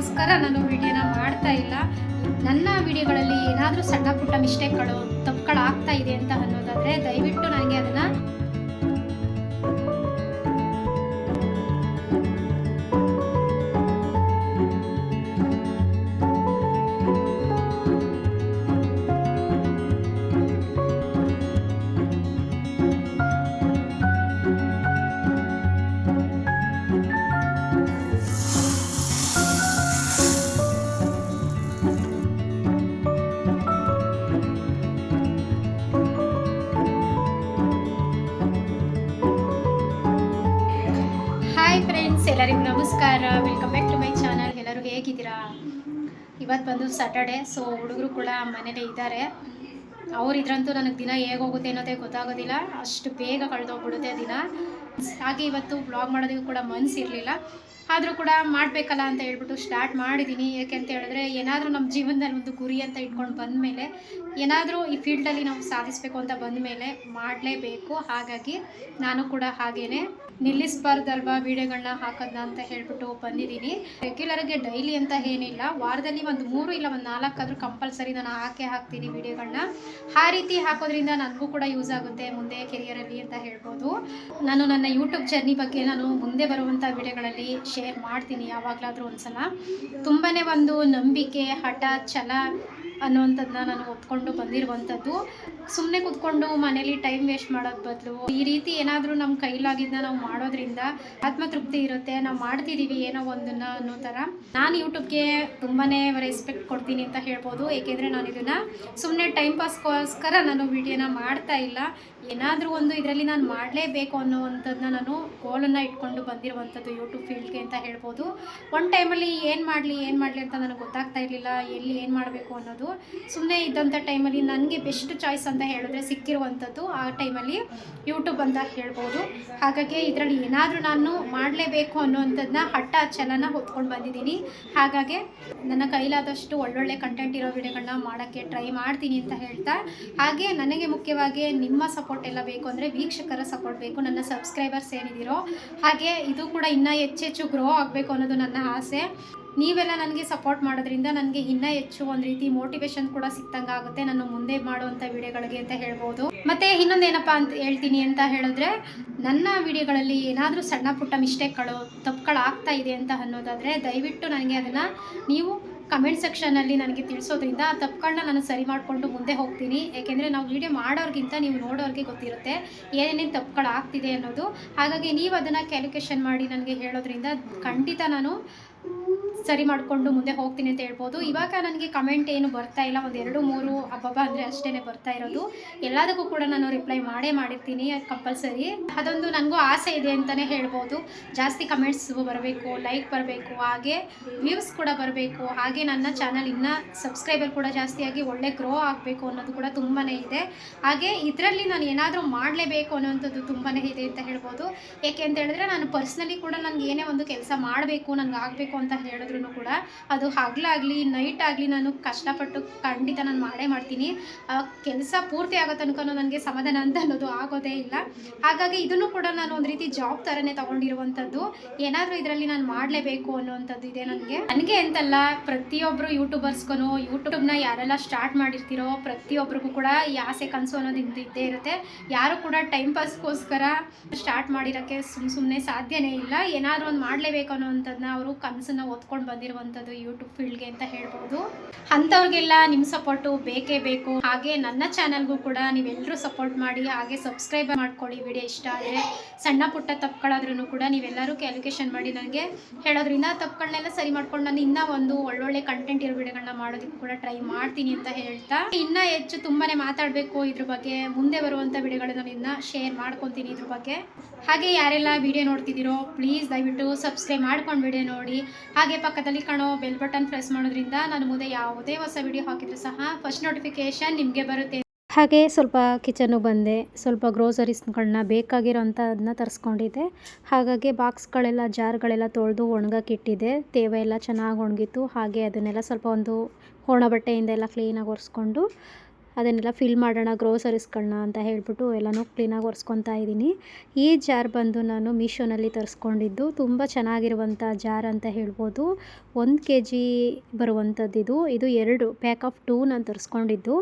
ಕಾರಣಕ್ಕೋಸ್ಕರ ನಾನು ವಿಡಿಯೋನ ಮಾಡ್ತಾ ಇಲ್ಲ. ನನ್ನ ವಿಡಿಯೋಗಳಲ್ಲಿ ಏನಾದರೂ ಸಣ್ಣ ಪುಟ್ಟ ಮಿಸ್ಟೇಕ್ಗಳು ತಪ್ಪುಗಳು ಆಗ್ತಾ ಇದೆ ಅಂತ ಅನ್ನೋದಾದರೆ ದಯವಿಟ್ಟು ನನಗೆ ಅದನ್ನು ಬಂದು ಸ್ಯಾಟರ್ಡೆ ಸೊ ಹುಡುಗರು ಕೂಡ ಮನೇಲೇ ಇದ್ದಾರೆ. ಅವರಿದ್ರಂತೂ ನನಗೆ ದಿನ ಹೇಗೋಗುತ್ತೆ ಅನ್ನೋದೇ ಗೊತ್ತಾಗೋದಿಲ್ಲ. ಅಷ್ಟು ಬೇಗ ಕಳೆದೋಗ್ಬಿಡುತ್ತೆ ದಿನ. ಹಾಗೆ ಇವತ್ತು ಬ್ಲಾಗ್ ಮಾಡೋದಕ್ಕೂ ಕೂಡ ಮನಸ್ಸಿರಲಿಲ್ಲ ಆದರೂ ಕೂಡ ಮಾಡಬೇಕಲ್ಲ ಅಂತ ಹೇಳ್ಬಿಟ್ಟು ಸ್ಟಾರ್ಟ್ ಮಾಡಿದ್ದೀನಿ ಯಾಕೆ ಅಂತ ಹೇಳಿದ್ರೆ, ಏನಾದರೂ ನಮ್ಮ ಜೀವನದಲ್ಲಿ ಒಂದು ಗುರಿ ಅಂತ ಇಟ್ಕೊಂಡು ಬಂದಮೇಲೆ, ಏನಾದರೂ ಈ ಫೀಲ್ಡಲ್ಲಿ ನಾವು ಸಾಧಿಸಬೇಕು ಅಂತ ಬಂದಮೇಲೆ ಮಾಡಲೇಬೇಕು. ಹಾಗಾಗಿ ನಾನು ಕೂಡ ಹಾಗೇನೆ ನಿಲ್ಲಿಸಬಾರ್ದಲ್ವಾ ವಿಡಿಯೋಗಳನ್ನ ಹಾಕೋದನ್ನ ಅಂತ ಹೇಳ್ಬಿಟ್ಟು ಬಂದಿದ್ದೀನಿ. ರೆಗ್ಯುಲರ್ಗೆ ಡೈಲಿ ಅಂತ ಏನಿಲ್ಲ, ವಾರದಲ್ಲಿ ಒಂದು ಮೂರು ಇಲ್ಲ ಒಂದು ನಾಲ್ಕಾದರೂ ಕಂಪಲ್ಸರಿ ನಾನು ಹಾಕೇ ಹಾಕ್ತೀನಿ ವಿಡಿಯೋಗಳನ್ನ ಆ ರೀತಿ ಹಾಕೋದ್ರಿಂದ ನನಗೂ ಕೂಡ ಯೂಸ್ ಆಗುತ್ತೆ ಮುಂದೆ ಕೆರಿಯರಲ್ಲಿ ಅಂತ ಹೇಳ್ಬೋದು. ನಾನು ನನ್ನ ಯೂಟ್ಯೂಬ್ ಜರ್ನಿ ಬಗ್ಗೆ ನಾನು ಮುಂದೆ ಬರುವಂಥ ವಿಡಿಯೋಗಳಲ್ಲಿ ಶೇರ್ ಮಾಡ್ತೀನಿ ಯಾವಾಗಲಾದರೂ ಒಂದ್ಸಲ. ತುಂಬಾ ಒಂದು ನಂಬಿಕೆ, ಹಠ, ಛಲ ಅನ್ನುವಂಥದ್ದನ್ನ ನಾನು ಒಪ್ಕೊಂಡು ಬಂದಿರುವಂಥದ್ದು. ಸುಮ್ಮನೆ ಕೂತ್ಕೊಂಡು ಮನೇಲಿ ಟೈಮ್ ವೇಸ್ಟ್ ಮಾಡೋದು ಬದಲು ಈ ರೀತಿ ಏನಾದರೂ ನಮ್ಮ ಕೈಲಾಗಿದ್ದ ನಾವು ಮಾಡೋದ್ರಿಂದ ಆತ್ಮತೃಪ್ತಿ ಇರುತ್ತೆ, ನಾವು ಮಾಡ್ತಿದ್ದೀವಿ ಏನೋ ಒಂದನ್ನ ಅನ್ನೋ ಥರ ನಾನು ಯೂಟ್ಯೂಬ್ಗೆ ತುಂಬಾ ರೆಸ್ಪೆಕ್ಟ್ ಕೊಡ್ತೀನಿ ಅಂತ ಹೇಳ್ಬೋದು. ಏಕೆಂದರೆ ನಾನು ಇದನ್ನು ಸುಮ್ಮನೆ ಟೈಮ್ ಪಾಸ್ಗೋಸ್ಕರ ನಾನು ವಿಡಿಯೋನ ಮಾಡ್ತಾ ಇಲ್ಲ. ಏನಾದರೂ ಒಂದು ಇದರಲ್ಲಿ ನಾನು ಮಾಡಲೇಬೇಕು ಅನ್ನೋವಂಥದ್ದನ್ನ ನಾನು ಗೋಲನ್ನು ಇಟ್ಕೊಂಡು ಬಂದಿರುವಂಥದ್ದು ಯೂಟ್ಯೂಬ್ ಫೀಲ್ಡ್ಗೆ ಅಂತ ಹೇಳ್ಬೋದು. ಒನ್ ಟೈಮಲ್ಲಿ ಏನು ಮಾಡಲಿ ಏನು ಮಾಡಲಿ ಅಂತ ನನಗೆ ಗೊತ್ತಾಗ್ತಾ ಇರಲಿಲ್ಲ, ಎಲ್ಲಿ ಏನು ಮಾಡಬೇಕು ಅನ್ನೋದು. ಸುಮ್ಮನೆ ಇದ್ದಂಥ ಟೈಮಲ್ಲಿ ನನಗೆ ಬೆಸ್ಟ್ ಚಾಯ್ಸ್ ಅಂತ ಹೇಳಿದ್ರೆ ಸಿಕ್ಕಿರುವಂಥದ್ದು ಆ ಟೈಮಲ್ಲಿ ಯೂಟ್ಯೂಬ್ ಅಂತ ಹೇಳ್ಬೋದು. ಹಾಗಾಗಿ ಇದರಲ್ಲಿ ಏನಾದರೂ ನಾನು ಮಾಡಲೇಬೇಕು ಅನ್ನೋವಂಥದ್ದನ್ನ ಹಠ ಛಲನ ಹೊತ್ಕೊಂಡು ಬಂದಿದ್ದೀನಿ. ಹಾಗಾಗಿ ನನ್ನ ಕೈಲಾದಷ್ಟು ಒಳ್ಳೊಳ್ಳೆ ಕಂಟೆಂಟ್ ಇರೋ ವಿಡಿಯೋಗಳನ್ನ ಮಾಡೋಕ್ಕೆ ಟ್ರೈ ಮಾಡ್ತೀನಿ ಅಂತ ಹೇಳ್ತಾ, ಹಾಗೆ ನನಗೆ ಮುಖ್ಯವಾಗಿ ನಿಮ್ಮ ಸಪೋರ್ಟ್ ಎಲ್ಲ ಬೇಕು ಅಂದರೆ ವೀಕ್ಷಕರ ಸಪೋರ್ಟ್ ಬೇಕು, ನನ್ನ ಸಬ್ಸ್ಕ್ರೈಬರ್ಸ್ ಏನಿದ್ದೀರೋ ಹಾಗೆ ಇದು ಕೂಡ ಇನ್ನೂ ಹೆಚ್ಚೆಚ್ಚು ಗ್ರೋ ಆಗಬೇಕು ಅನ್ನೋದು ನನ್ನ ಆಸೆ. ನೀವೆಲ್ಲ ನನಗೆ ಸಪೋರ್ಟ್ ಮಾಡೋದ್ರಿಂದ ನನಗೆ ಇನ್ನೂ ಹೆಚ್ಚು ಒಂದು ರೀತಿ ಮೋಟಿವೇಶನ್ ಕೂಡ ಸಿಕ್ತಂಗೆ ಆಗುತ್ತೆ. ನಾನು ಮುಂದೆ ಮಾಡುವಂಥ ವಿಡಿಯೋಗಳಿಗೆ ಅಂತ ಹೇಳ್ಬೋದು. ಮತ್ತು ಇನ್ನೊಂದೇನಪ್ಪ ಅಂತ ಹೇಳ್ತೀನಿ ಅಂತ ಹೇಳಿದ್ರೆ, ನನ್ನ ವಿಡಿಯೋಗಳಲ್ಲಿ ಏನಾದರೂ ಸಣ್ಣ ಪುಟ್ಟ ಮಿಸ್ಟೇಕ್ಗಳು ತಪ್ಪುಗಳು ಆಗ್ತಾ ಇದೆ ಅಂತ ಅನ್ನೋದಾದರೆ ದಯವಿಟ್ಟು ನನಗೆ ಅದನ್ನು ನೀವು ಕಮೆಂಟ್ ಸೆಕ್ಷನಲ್ಲಿ ನನಗೆ ತಿಳಿಸೋದ್ರಿಂದ ಆ ತಪ್ಪುಗಳನ್ನ ನಾನು ಸರಿ ಮಾಡಿಕೊಂಡು ಮುಂದೆ ಹೋಗ್ತೀನಿ. ಏಕೆಂದರೆ ನಾವು ವಿಡಿಯೋ ಮಾಡೋರ್ಗಿಂತ ನೀವು ನೋಡೋರಿಗೆ ಗೊತ್ತಿರುತ್ತೆ ಏನೇನೇನು ತಪ್ಪುಗಳು ಆಗ್ತಿದೆ ಅನ್ನೋದು. ಹಾಗಾಗಿ ನೀವು ಅದನ್ನು ಕ್ಯಾಲ್ಕುಲೇಷನ್ ಮಾಡಿ ನನಗೆ ಹೇಳೋದ್ರಿಂದ ಖಂಡಿತ ನಾನು ಸರಿ ಮಾಡಿಕೊಂಡು ಮುಂದೆ ಹೋಗ್ತೀನಿ ಅಂತ ಹೇಳ್ಬೋದು. ಇವಾಗ ನನಗೆ ಕಮೆಂಟ್ ಏನು ಬರ್ತಾ ಇಲ್ಲ. ಒಂದು ಎರಡು, ಮೂರು ಹಬ್ಬಬ್ಬ ಅಂದರೆ ಅಷ್ಟೇ ಬರ್ತಾ ಇರೋದು. ಎಲ್ಲದಕ್ಕೂ ಕೂಡ ನಾನು ರಿಪ್ಲೈ ಮಾಡೇ ಮಾಡಿರ್ತೀನಿ ಕಂಪಲ್ಸರಿ ಅದೊಂದು ನನಗೂ ಆಸೆ ಇದೆ ಅಂತಲೇ ಹೇಳ್ಬೋದು. ಜಾಸ್ತಿ ಕಮೆಂಟ್ಸ್ ಬರಬೇಕು ಲೈಕ್ ಬರಬೇಕು, ಹಾಗೆ ವ್ಯೂಸ್ ಕೂಡ ಬರಬೇಕು. ಹಾಗೆ ನನ್ನ ಚಾನಲ್ ಇನ್ನೂ ಸಬ್ಸ್ಕ್ರೈಬರ್ ಕೂಡ ಜಾಸ್ತಿಯಾಗಿ ಒಳ್ಳೆ ಗ್ರೋ ಆಗಬೇಕು ಅನ್ನೋದು ಕೂಡ ತುಂಬಾ ಇದೆ. ಹಾಗೆ ಇದರಲ್ಲಿ ನಾನು ಏನಾದರೂ ಮಾಡಲೇಬೇಕು ಅನ್ನೋವಂಥದ್ದು ತುಂಬಾ ಇದೆ ಅಂತ ಹೇಳ್ಬೋದು. ಏಕೆ ಅಂತ ಹೇಳಿದ್ರೆ ನಾನು ಪರ್ಸ್ನಲಿ ಕೂಡ ನನಗೆ ಏನೇ ಒಂದು ಕೆಲಸ ಮಾಡಬೇಕು ನನಗೆ ಆಗಬೇಕು ಅಂತ ಹೇಳಿದ್ರು ಕೂಡ ಅದು ಹಗಲಾಗಲಿ ನೈಟ್ ಆಗಲಿ ನಾನು ಕಷ್ಟಪಟ್ಟು ಖಂಡಿತ ನಾನು ಮಾಡೇ ಮಾಡ್ತೀನಿ. ಕೆಲಸ ಪೂರ್ತಿ ಆಗೋ ತನಕ ನನಗೆ ಸಮಾಧಾನ ಅಂತ ಅನ್ನೋದು ಆಗೋದೇ ಇಲ್ಲ. ಹಾಗಾಗಿ ಇದನ್ನು ಕೂಡ ನಾನು ಒಂದು ರೀತಿ ಜಾಬ್ ಥರನೇ ತೊಗೊಂಡಿರುವಂಥದ್ದು ಏನಾದರೂ ಇದರಲ್ಲಿ ನಾನು ಮಾಡಲೇಬೇಕು ಅನ್ನೋವಂಥದ್ದು ಇದೆ ನನಗೆ. ನನಗೆ ಅಂತಲ್ಲ ಪ್ರತಿಯೊಬ್ಬರು ಯೂಟ್ಯೂಬರ್ಸ್ಗೂ ಯೂಟ್ಯೂಬ್ನ ಯಾರೆಲ್ಲ ಸ್ಟಾರ್ಟ್ ಮಾಡಿರ್ತೀರೋ ಪ್ರತಿಯೊಬ್ಬರಿಗೂ ಕೂಡ ಈ ಆಸೆ ಕನಸು ಅನ್ನೋದು ಇದ್ದೇ- ಇರುತ್ತೆ. ಯಾರು ಕೂಡ ಟೈಮ್ ಪಾಸ್ಗೋಸ್ಕರ ಸ್ಟಾರ್ಟ್ ಮಾಡಿರೋಕ್ಕೆ ಸುಮ್ಮ ಸುಮ್ಮನೆ ಸಾಧ್ಯನೇ ಇಲ್ಲ. ಏನಾದರೂ ಒಂದು ಮಾಡಲೇಬೇಕು ಅನ್ನೋವಂಥದ್ದನ್ನ ಅವರು ಕನಸನ್ನ ಓದ್ಕೊಂಡು ಬಂದಿರುವಂಥದ್ದು ಯೂಟ್ಯೂಬ್ ಫೀಲ್ಡ್ಗೆ ಅಂತ ಹೇಳ್ಬೋದು. ಅಂಥವ್ರಿಗೆಲ್ಲ ನಿಮ್ಮ ಸಪೋರ್ಟು ಬೇಕೇ ಬೇಕು. ಹಾಗೆ ನನ್ನ ಚಾನಲ್ಗೂ ಕೂಡ ನೀವೆಲ್ಲರೂ ಸಪೋರ್ಟ್ ಮಾಡಿ, ಹಾಗೆ ಸಬ್ಸ್ಕ್ರೈಬ್ ಮಾಡ್ಕೊಳ್ಳಿ. ವಿಡಿಯೋ ಇಷ್ಟ ಆದರೆ ಸಣ್ಣ ಪುಟ್ಟ ತಪ್ಪುಗಳಾದ್ರೂ ಕೂಡ ನೀವೆಲ್ಲರೂ ಕ್ಯಾಲ್ಕುಲೇಷನ್ ಮಾಡಿ ನನಗೆ ಹೇಳೋದ್ರಿಂದ ತಪ್ಪುಗಳನ್ನೆಲ್ಲ ಸರಿ ಮಾಡ್ಕೊಂಡು ನಾನು ಇನ್ನೂ ಒಂದು ಒಳ್ಳೊಳ್ಳೆ ಕಂಟೆಂಟ್ ಇರೋ ವಿಡಿಯೋಗಳನ್ನ ಮಾಡೋದಕ್ಕೆ ಕೂಡ ಟ್ರೈ ಮಾಡ್ತೀನಿ ಅಂತ ಹೇಳ್ತಾ. ಇನ್ನೂ ಹೆಚ್ಚು ತುಂಬಾ ಮಾತಾಡಬೇಕು ಇದ್ರ ಬಗ್ಗೆ, ಮುಂದೆ ಬರುವಂಥ ವಿಡಿಯೋಗಳನ್ನ ನಾನು ಇನ್ನೂ ಶೇರ್ ಮಾಡ್ಕೊತೀನಿ ಇದ್ರ ಬಗ್ಗೆ. ಹಾಗೆ ಯಾರೆಲ್ಲ ವಿಡಿಯೋ ನೋಡ್ತಿದ್ದೀರೋ ಪ್ಲೀಸ್ ದಯವಿಟ್ಟು ಸಬ್ಸ್ಕ್ರೈಬ್ ಮಾಡ್ಕೊಂಡು ವಿಡಿಯೋ ನೋಡಿ. ಹಾಗೆ ಪಕ್ಕದಲ್ಲಿ ಕಾಣೋ ಬೆಲ್ ಬಟನ್ ಪ್ರೆಸ್ ಮಾಡೋದ್ರಿಂದ ನಾನು ಮುಂದೆ ಯಾವುದೇ ಹೊಸ ವಿಡಿಯೋ ಹಾಕಿದ್ರು ಸಹ ಫಸ್ಟ್ ನೋಟಿಫಿಕೇಶನ್ ನಿಮಗೆ ಬರುತ್ತೆ. ಹಾಗೆ ಸ್ವಲ್ಪ ಕಿಚನ್ನಿಗೆ ಬಂದೆ. ಸ್ವಲ್ಪ ಗ್ರೋಸರೀಸ್ಗಳನ್ನ ಬೇಕಾಗಿರೋ ಅಂಥದನ್ನ ತರಿಸ್ಕೊಂಡಿದ್ದೆ. ಹಾಗಾಗಿ ಬಾಕ್ಸ್ಗಳೆಲ್ಲ ಜಾರ್ಗಳೆಲ್ಲ ತೊಳೆದು ಒಣಗಕ್ಕಿಟ್ಟಿದ್ದೆ ತೇವ ಎಲ್ಲ ಚೆನ್ನಾಗಿ ಒಣಗಿತ್ತು. ಹಾಗೆ ಅದನ್ನೆಲ್ಲ ಸ್ವಲ್ಪ ಒಂದು ಒಣ ಬಟ್ಟೆಯಿಂದ ಎಲ್ಲ ಕ್ಲೀನಾಗಿ ಒರೆಸ್ಕೊಂಡು ಅದನ್ನೆಲ್ಲ ಫಿಲ್ ಮಾಡೋಣ ಗ್ರೋಸರೀಸ್ಗಳನ್ನ ಅಂತ ಹೇಳ್ಬಿಟ್ಟು ಎಲ್ಲನೂ ಕ್ಲೀನಾಗಿ ಒರೆಸ್ಕೊತಾ ಇದ್ದೀನಿ. ಈ ಜಾರ್ ಬಂದು ನಾನು ಮೀಶೋನಲ್ಲಿ ತರಿಸ್ಕೊಂಡಿದ್ದು. ತುಂಬ ಚೆನ್ನಾಗಿರುವಂಥ ಜಾರ್ ಅಂತ ಹೇಳ್ಬೋದು. ಒಂದು ಕೆ ಜಿ ಬರುವಂಥದ್ದು ಇದು. ಇದು ಎರಡು ಪ್ಯಾಕ್ ಆಫ್ ಟೂ ನಾನು ತರಿಸ್ಕೊಂಡಿದ್ದು.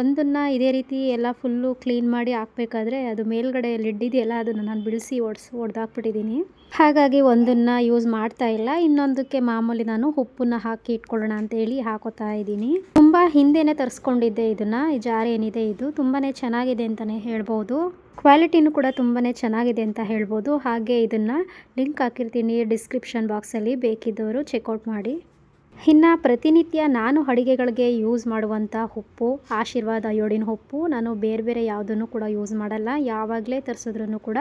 ಒಂದನ್ನು ಇದೇ ರೀತಿ ಎಲ್ಲ ಫುಲ್ಲು ಕ್ಲೀನ್ ಮಾಡಿ ಹಾಕ್ಬೇಕಾದ್ರೆ ಅದು ಮೇಲ್ಗಡೆ ಲಿಡ್ ಇದೆಯಲ್ಲ ಅದನ್ನು ನಾನು ಬಿಡಿಸಿ ಒಡ್ಸ್ ಒಡೆದಾಕ್ಬಿಟ್ಟಿದ್ದೀನಿ. ಹಾಗಾಗಿ ಒಂದನ್ನು ಯೂಸ್ ಮಾಡ್ತಾ ಇಲ್ಲ. ಇನ್ನೊಂದಕ್ಕೆ ಮಾಮೂಲಿ ನಾನು ಉಪ್ಪನ್ನು ಹಾಕಿ ಇಟ್ಕೊಳ್ಳೋಣ ಅಂತೇಳಿ ಹಾಕೋತಾ ಇದ್ದೀನಿ. ತುಂಬ ಹಿಂದೆನೇ ತರಿಸ್ಕೊಂಡಿದ್ದೆ ಇದನ್ನು. ಈ ಜಾರ್ ಏನಿದೆ ಇದು? ತುಂಬಾ ಚೆನ್ನಾಗಿದೆ ಅಂತಲೇ ಹೇಳ್ಬೋದು. ಕ್ವಾಲಿಟಿನೂ ಕೂಡ ತುಂಬಾ ಚೆನ್ನಾಗಿದೆ ಅಂತ ಹೇಳ್ಬೋದು. ಹಾಗೆ ಇದನ್ನು ಲಿಂಕ್ ಹಾಕಿರ್ತೀನಿ ಡಿಸ್ಕ್ರಿಪ್ಷನ್ ಬಾಕ್ಸಲ್ಲಿ. ಬೇಕಿದ್ದವರು ಚೆಕ್ಔಟ್ ಮಾಡಿ. ಇನ್ನು ಪ್ರತಿನಿತ್ಯ ನಾನು ಅಡುಗೆಗಳಿಗೆ ಯೂಸ್ ಮಾಡುವಂಥ ಉಪ್ಪು, ಆಶೀರ್ವಾದ ಅಯೋಡಿನ್ ಉಪ್ಪು, ನಾನು ಬೇರೆ ಬೇರೆ ಯಾವುದನ್ನು ಕೂಡ ಯೂಸ್ ಮಾಡಲ್ಲ. ಯಾವಾಗಲೇ ತರಿಸಿದ್ರೂ ಕೂಡ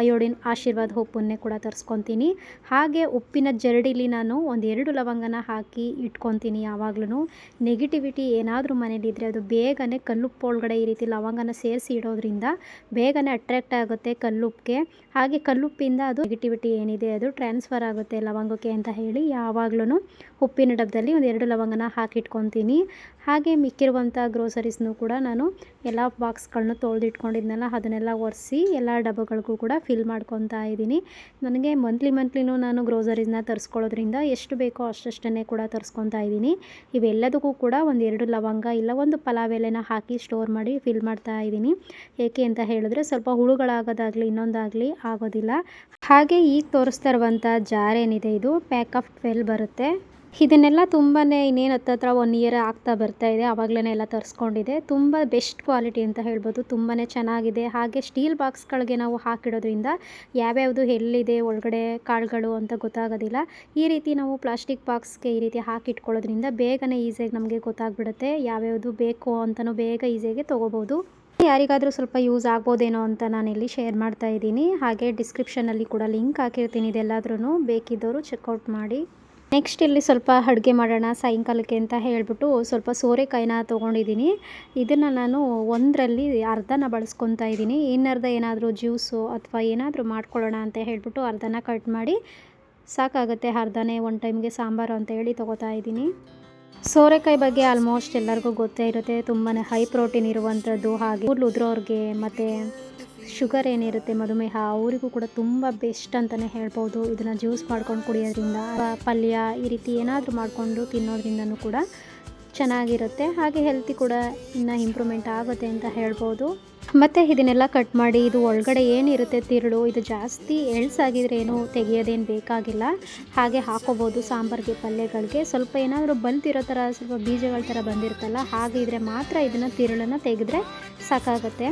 ಅಯೋಡಿನ್ ಆಶೀರ್ವಾದ ಉಪ್ಪನ್ನೇ ಕೂಡ ತರಿಸ್ಕೊತೀನಿ. ಹಾಗೆ ಉಪ್ಪಿನ ಜರಡಿಲಿ ನಾನು ಒಂದೆರಡು ಲವಂಗನ ಹಾಕಿ ಇಟ್ಕೊತೀನಿ ಯಾವಾಗ್ಲೂ ನೆಗೆಟಿವಿಟಿ ಏನಾದರೂ ಮನೇಲಿದ್ದರೆ ಅದು ಬೇಗನೆ ಕಲ್ಲುಪ್ಪು ಒಳಗಡೆ ಈ ರೀತಿ ಲವಂಗನ ಸೇರಿಸಿ ಇಡೋದ್ರಿಂದ ಬೇಗನೆ ಅಟ್ರಾಕ್ಟ್ ಆಗುತ್ತೆ ಕಲ್ಲುಪ್ಪಿಗೆ ಹಾಗೆ ಕಲ್ಲುಪ್ಪಿಂದ ಅದು ನೆಗೆಟಿವಿಟಿ ಏನಿದೆ ಅದು ಟ್ರಾನ್ಸ್ಫರ್ ಆಗುತ್ತೆ ಲವಂಗಕ್ಕೆ ಅಂತ ಹೇಳಿ ಯಾವಾಗ್ಲೂ ಉಪ್ಪಿನ ಡಬ್ಬದಲ್ಲಿ ಒಂದು ಎರಡು ಲವಂಗನ ಹಾಕಿಟ್ಕೊತೀನಿ ಹಾಗೆ ಮಿಕ್ಕಿರುವಂಥ ಗ್ರೋಸರೀಸ್ನೂ ಕೂಡ ನಾನು ಎಲ್ಲ ಬಾಕ್ಸ್ಗಳನ್ನೂ ತೊಳೆದಿಟ್ಕೊಂಡಿದ್ನಲ್ಲ ಅದನ್ನೆಲ್ಲ ಒರೆಸಿ ಎಲ್ಲ ಡಬ್ಬಗಳಿಗೂ ಕೂಡ ಫಿಲ್ ಮಾಡ್ಕೊತಾ ಇದ್ದೀನಿ. ನನಗೆ ಮಂತ್ಲಿ ಮಂತ್ಲಿನೂ ನಾನು ಗ್ರೋಸರೀಸ್ನ ತರಿಸ್ಕೊಳ್ಳೋದ್ರಿಂದ ಎಷ್ಟು ಬೇಕೋ ಅಷ್ಟಷ್ಟನ್ನೇ ಕೂಡ ತರಿಸ್ಕೊತಾ ಇದ್ದೀನಿ. ಇವೆಲ್ಲದಕ್ಕೂ ಕೂಡ ಒಂದು ಎರಡು ಲವಂಗ ಇಲ್ಲ, ಒಂದು ಪಲಾವ್ ಎಲೆನ ಹಾಕಿ ಸ್ಟೋರ್ ಮಾಡಿ ಫಿಲ್ ಮಾಡ್ತಾ ಇದ್ದೀನಿ. ಏಕೆ ಅಂತ ಹೇಳಿದ್ರೆ ಸ್ವಲ್ಪ ಹುಳುಗಳಾಗೋದಾಗಲಿ, ಇನ್ನೊಂದಾಗಲಿ ಆಗೋದಿಲ್ಲ. ಹಾಗೆ ಈಗ ತೋರಿಸ್ತಾ ಇರುವಂಥ ಜಾರ್ ಏನಿದೆ ಇದು? ಪ್ಯಾಕ್ ಆಫ್ ಟ್ವೆಲ್ ಬರುತ್ತೆ. ಇದನ್ನೆಲ್ಲ ತುಂಬಾ ಇನ್ನೇನು ಹತ್ತತ್ರ ಒನ್ ಇಯರ್ ಆಗ್ತಾ ಬರ್ತಾ ಇದೆ ಆವಾಗಲೇ ಎಲ್ಲ ತರಿಸ್ಕೊಂಡಿದೆ. ತುಂಬ ಬೆಸ್ಟ್ ಕ್ವಾಲಿಟಿ ಅಂತ ಹೇಳ್ಬೋದು. ತುಂಬಾ ಚೆನ್ನಾಗಿದೆ. ಹಾಗೆ ಸ್ಟೀಲ್ ಬಾಕ್ಸ್ಗಳಿಗೆ ನಾವು ಹಾಕಿಡೋದ್ರಿಂದ ಯಾವ್ಯಾವುದು ಎಲ್ಲಿದೆ, ಒಳಗಡೆ ಕಾಳುಗಳು ಅಂತ ಗೊತ್ತಾಗೋದಿಲ್ಲ. ಈ ರೀತಿ ನಾವು ಪ್ಲಾಸ್ಟಿಕ್ ಬಾಕ್ಸ್ಗೆ ಈ ರೀತಿ ಹಾಕಿಟ್ಕೊಳ್ಳೋದ್ರಿಂದ ಬೇಗನೆ ಈಸಿಯಾಗಿ ನಮಗೆ ಗೊತ್ತಾಗ್ಬಿಡುತ್ತೆ. ಯಾವ್ಯಾವುದು ಬೇಕು ಅಂತಲೂ ಬೇಗ ಈಸಿಯಾಗಿ ತೊಗೋಬೋದು. ಯಾರಿಗಾದರೂ ಸ್ವಲ್ಪ ಯೂಸ್ ಆಗ್ಬೋದೇನೋ ಅಂತ ನಾನಿಲ್ಲಿ ಶೇರ್ ಮಾಡ್ತಾ ಇದ್ದೀನಿ. ಹಾಗೆ ಡಿಸ್ಕ್ರಿಪ್ಷನಲ್ಲಿ ಕೂಡ ಲಿಂಕ್ ಹಾಕಿರ್ತೀನಿ ಇದೆಲ್ಲದ್ರೂ ಬೇಕಿದ್ದವರು ಚೆಕ್ಔಟ್ ಮಾಡಿ. ನೆಕ್ಸ್ಟ್ ಇಲ್ಲಿ ಸ್ವಲ್ಪ ಅಡುಗೆ ಮಾಡೋಣ, ಸಾಯಂಕಾಲಕ್ಕೆ ಅಂತ ಹೇಳಿಬಿಟ್ಟು ಸ್ವಲ್ಪ ಸೋರೆಕಾಯಿನ ತೊಗೊಂಡಿದ್ದೀನಿ. ಇದನ್ನು ನಾನು ಒಂದರಲ್ಲಿ ಅರ್ಧನ ಬಳಸ್ಕೊತಾ ಇದ್ದೀನಿ. ಇನ್ನರ್ಧ ಏನಾದರೂ ಜ್ಯೂಸು ಅಥವಾ ಏನಾದರೂ ಮಾಡ್ಕೊಳ್ಳೋಣ ಅಂತ ಹೇಳಿಬಿಟ್ಟು ಅರ್ಧನ ಕಟ್ ಮಾಡಿ, ಸಾಕಾಗುತ್ತೆ ಅರ್ಧನೇ ಒನ್ ಟೈಮ್ಗೆ ಸಾಂಬಾರು ಅಂತ ಹೇಳಿ ತೊಗೋತಾ ಇದ್ದೀನಿ. ಸೋರೆಕಾಯಿ ಬಗ್ಗೆ ಆಲ್ಮೋಸ್ಟ್ ಎಲ್ಲರಿಗೂ ಗೊತ್ತೇ ಇರುತ್ತೆ. ತುಂಬಾ ಹೈ ಪ್ರೋಟೀನ್ ಇರುವಂಥದ್ದು ಹಾಗೆ ಕೂದಲು ಉದುರೋರಿಗೆ ಮತ್ತು ಶುಗರ್ ಏನಿರುತ್ತೆ ಮಧುಮೇಹ, ಅವರಿಗೂ ಕೂಡ ತುಂಬ ಬೆಸ್ಟ್ ಅಂತಲೇ ಹೇಳ್ಬೋದು. ಇದನ್ನು ಜ್ಯೂಸ್ ಮಾಡ್ಕೊಂಡು ಕುಡಿಯೋದ್ರಿಂದ ಪಲ್ಯ ಈ ರೀತಿ ಏನಾದರೂ ಮಾಡಿಕೊಂಡು ತಿನ್ನೋದ್ರಿಂದನೂ ಕೂಡ ಚೆನ್ನಾಗಿರುತ್ತೆ. ಹಾಗೆ ಹೆಲ್ತಿ ಕೂಡ ಇನ್ನು ಇಂಪ್ರೂವ್ಮೆಂಟ್ ಆಗುತ್ತೆ ಅಂತ ಹೇಳ್ಬೋದು. ಮತ್ತು ಇದನ್ನೆಲ್ಲ ಕಟ್ ಮಾಡಿ, ಇದು ಒಳಗಡೆ ಏನಿರುತ್ತೆ ತಿರುಳು, ಇದು ಜಾಸ್ತಿ ಏನು ತೆಗಿಯೋದೇನು ಬೇಕಾಗಿಲ್ಲ. ಹಾಗೆ ಹಾಕೋಬೋದು ಸಾಂಬಾರಿಗೆ, ಪಲ್ಯಗಳಿಗೆ. ಸ್ವಲ್ಪ ಏನಾದರೂ ಬಂತಿರೋ ಥರ, ಸ್ವಲ್ಪ ಬೀಜಗಳ ಥರ ಬಂದಿರುತ್ತಲ್ಲ ಹಾಗೆ ಇದ್ರೆ ಮಾತ್ರ ಇದನ್ನು ತಿರುಳನ್ನು ತೆಗೆದ್ರೆ ಸಾಕಾಗುತ್ತೆ.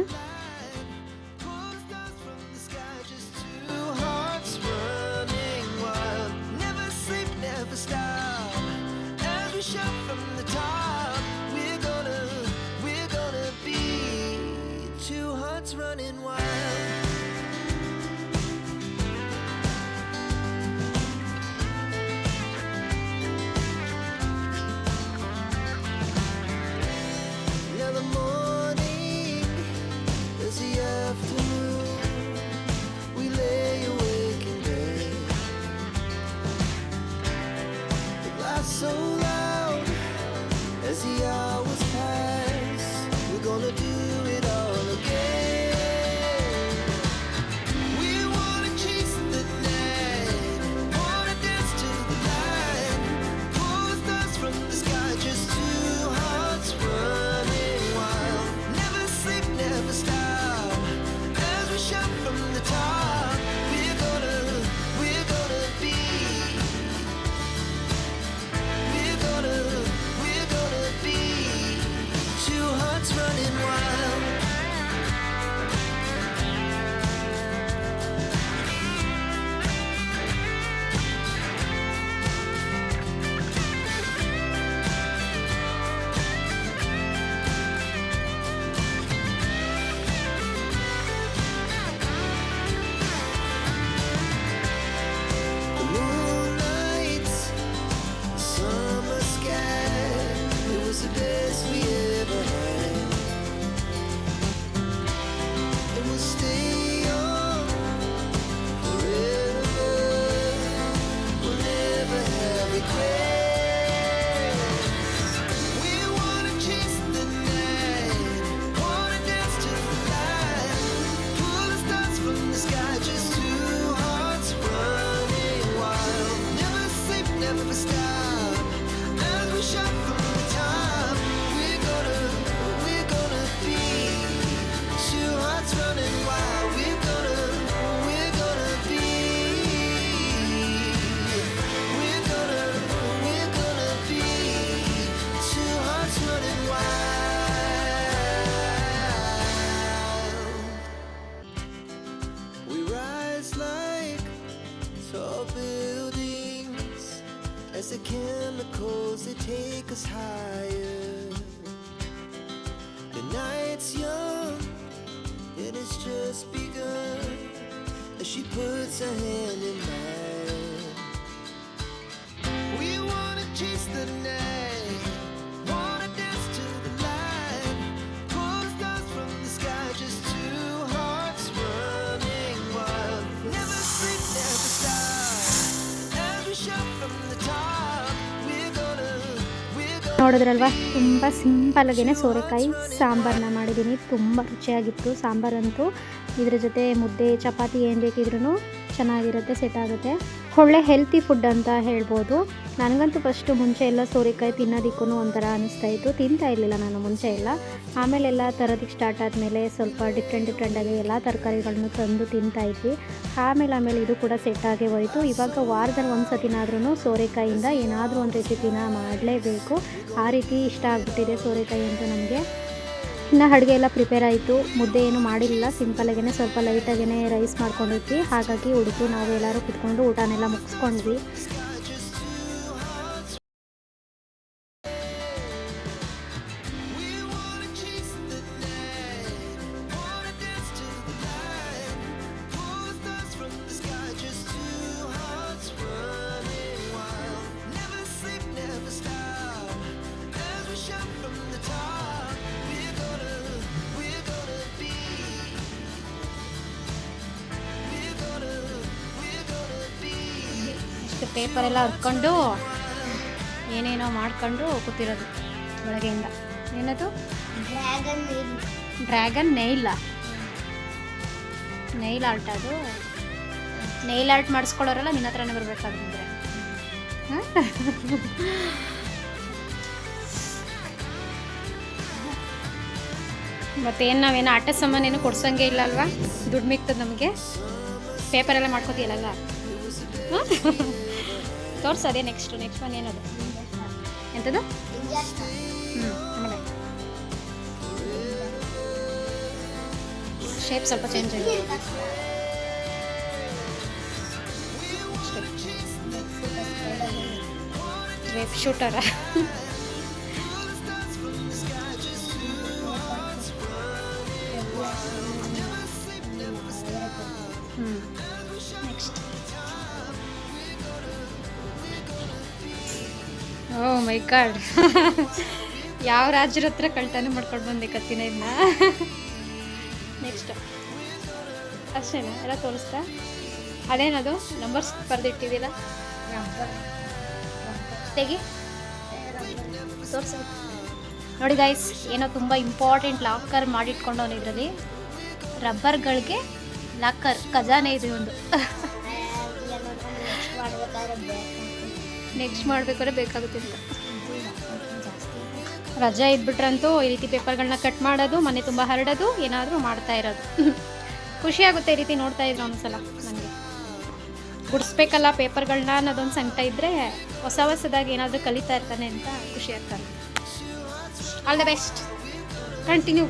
She puts her hand ನೋಡಿದ್ರಲ್ವ? ತುಂಬ ಸಿಂಪಲ್ಗೇ ಸೋರೆಕಾಯಿ ಸಾಂಬಾರನ್ನ ಮಾಡಿದ್ದೀನಿ ತುಂಬ ರುಚಿಯಾಗಿತ್ತು. ಸಾಂಬಾರಂತೂ ಇದ್ರ ಜೊತೆ ಮುದ್ದೆ, ಚಪಾತಿ ಏನು ಬೇಕಿದ್ರೂ ಚೆನ್ನಾಗಿರುತ್ತೆ ಸೆಟ್ ಆಗುತ್ತೆ. ಒಳ್ಳೆ ಹೆಲ್ತಿ ಫುಡ್ ಅಂತ ಹೇಳ್ಬೋದು. ನನಗಂತೂ ಫಸ್ಟು ಮುಂಚೆ ಎಲ್ಲ ಸೋರೆಕಾಯಿ ತಿನ್ನೋದಕ್ಕೂ ಒಂಥರ ಅನಿಸ್ತಾ ಇತ್ತು. ತಿಂತಾ ಇರಲಿಲ್ಲ ನಾನು ಮುಂಚೆ ಎಲ್ಲ. ಆಮೇಲೆಲ್ಲ ತರೋದಕ್ಕೆ ಸ್ಟಾರ್ಟ್ ಆದಮೇಲೆ ಸ್ವಲ್ಪ ಡಿಫ್ರೆಂಟ್ ಡಿಫ್ರೆಂಟಾಗಿ ಎಲ್ಲ ತರಕಾರಿಗಳನ್ನು ತಂದು ತಿಂತಾ ಇದ್ವಿ. ಆಮೇಲೆ ಆಮೇಲೆ ಇದು ಕೂಡ ಸೆಟ್ ಆಗೇ ಹೋಯಿತು. ಇವಾಗ ವಾರದಲ್ಲಿ ಒಂದು ಸತಿನಾದ್ರೂ ಸೋರೆಕಾಯಿಂದ ಏನಾದರೂ ಒಂದು ರೆಸಿಪಿನ ಮಾಡಲೇಬೇಕು. ಆ ರೀತಿ ಇಷ್ಟ ಆಗ್ಬಿಟ್ಟಿದೆ ಸೋರೆಕಾಯಿ ಅಂತ ನನಗೆ ಇನ್ನು ಅಡುಗೆ ಎಲ್ಲ ಪ್ರಿಪೇರ್ ಆಯಿತು. ಮುದ್ದೆ ಏನು ಮಾಡಿರಲಿಲ್ಲ ಸಿಂಪಲಾಗೇ ಸ್ವಲ್ಪ ಲೈಟಾಗೇ ರೈಸ್ ಮಾಡ್ಕೊಂಡಿದ್ವಿ. ಹಾಗಾಗಿ ಹುಡುಗರು ನಾವು ಎಲ್ಲರೂ ಕುತ್ಕೊಂಡು ಊಟನೆಲ್ಲ ಮುಗಿಸ್ಕೊಂಡ್ವಿ. ಪೇಪರೆಲ್ಲ ಹರ್ಕೊಂಡು ಏನೇನೋ ಮಾಡ್ಕೊಂಡು ಕೂತಿರೋದು ಬೆಳಗ್ಗೆಯಿಂದ. ಏನದು ಡ್ರ್ಯಾಗನ್ ನೈಲ ನೈಲ್ ಆರ್ಟ್ ಅದು? ನೈಲ್ ಆರ್ಟ್ ಮಾಡಿಸ್ಕೊಳ್ಳೋರೆಲ್ಲ ನಿನ್ನ ಹತ್ರನೇ ಬರ್ಬೇಕಾದ್ರೆ ಮತ್ತೇನು ನಾವೇನು ಆಟ ಸಾಮಾನೇನು ಕೊಡ್ಸಂಗೆ ಇಲ್ಲ ಅಲ್ವಾ? ದುಡ್ಡು ಮಿಕ್ತದೆ ನಮಗೆ. ಪೇಪರೆಲ್ಲ ಮಾಡ್ಕೋತೀಯಲ್ಲ ತೋರ್ಸು ಅದೇ ನೆಕ್ಸ್ಟ್ ನೆಕ್ಸ್ಟ್ ಒನ್ ಏನದು ಎಂಥದ್ದು ಶೇಪ್ ಸ್ವಲ್ಪ ಚೇಂಜ್ ಆಗಿದೆ. ವೆಬ್ ಶೂಟರ ಓ ಮೈ ಗಾಡ್ ಯಾವ ರಾಜ್ಯರ ಹತ್ರ ಕಳ್ತಾನೆ ಮಾಡ್ಕೊಂಡು ಬಂದೆ ಕತ್ತಿನ ಇದನ್ನ ನೆಕ್ಸ್ಟ್ ಅಷ್ಟೇನಾ? ಎಲ್ಲ ತೋರಿಸ್ತಾ? ಅದೇನದು? ನಂಬರ್ಸ್ ಬರೆದಿಟ್ಟಿದ್ದೀರ? ತೆಗಿ. ತೋರಿಸ. ನೋಡಿ ಗೈಸ್ ಏನೋ ತುಂಬ ಇಂಪಾರ್ಟೆಂಟ್ ಲಾಕರ್ ಮಾಡಿಟ್ಕೊಂಡವನು ಇದರಲ್ಲಿ. ರಬ್ಬರ್ಗಳಿಗೆ ಲಾಕರ್ ಖಜಾನೆ ಇದೆ ಒಂದು. ನೆಕ್ಸ್ಟ್ ಮಾಡಬೇಕಾದ್ರೆ ಬೇಕಾಗುತ್ತೆ ಅಂತ. ರಜೆ ಇದ್ಬಿಟ್ರಂತೂ ಈ ರೀತಿ ಪೇಪರ್ಗಳನ್ನ ಕಟ್ ಮಾಡೋದು, ಮನೆ ತುಂಬ ಹರಡೋದು, ಏನಾದರೂ ಮಾಡ್ತಾ ಇರೋದು. ಖುಷಿ ಆಗುತ್ತೆ ಈ ರೀತಿ ನೋಡ್ತಾ ಇದ್ರು ಒಂದ್ಸಲ ನನಗೆ. ಗುಡಿಸ್ಬೇಕಲ್ಲ ಪೇಪರ್ಗಳನ್ನ ಅನ್ನೋದೊಂದು ಸಂಕಟ ಇದ್ದರೆ ಹೊಸ ಹೊಸದಾಗಿ ಏನಾದರೂ ಕಲಿತಾ ಇರ್ತಾನೆ ಅಂತ ಖುಷಿ ಆಗ್ತಾರೆ ಆಲ್ ದ ಬೆಸ್ಟ್ ಕಂಟಿನ್ಯೂ